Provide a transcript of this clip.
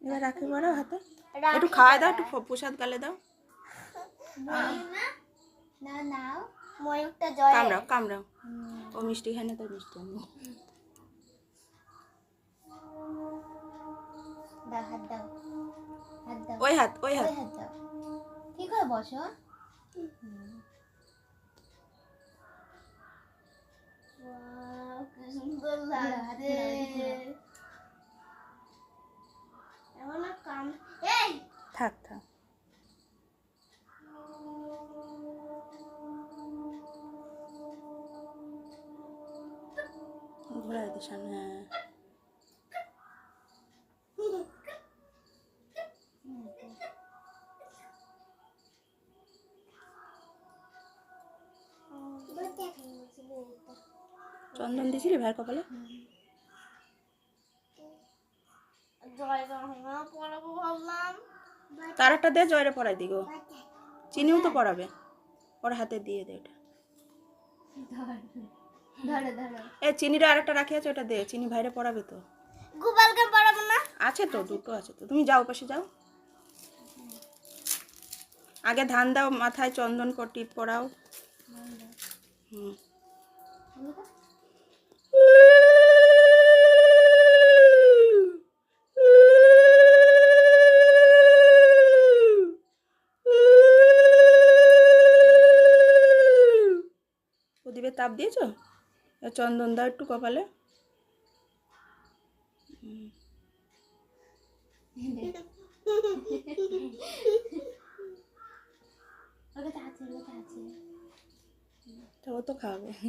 এবার রাখি পড়ো হাতে। একটু খাওয়াই দাও একটু প্রসাদ গালে দাও। না নাও ময়ূরটা জয় কামড়াও কামড়াও। ও মিষ্টি খায় না মিষ্টি আনব। দাও হাত দাও হাত দাও। ওই হাত ওই হাত। হাত দাও। ঠিক করে বসো? সুন্দর লাগছে থাক থাক সামনে হ্যাঁ। চন্দন দিছিলি ভাইয়ের কপালে? জয় বাংলা পড়াবো ভাবলাম। তার একটা দে জয়রে পড়াই দিগো। চিনিও তো পড়াবে ওর হাতে দিয়ে দে এটা। এ চিনিটা আরেকটা রাখি আছে ওটা দে। চিনি ভাইরে পড়াবে তো। গোপালকে পড়াবো না? আছে তো দুটো আছে তো। তুমি যাও পাশে যাও। আগে ধান দাও মাথায় চন্দন কর টিপ পড়াও হুম। প্রদীপের তাপ দিয়েছ? চন্দন দাও একটু কপালে। তো আছে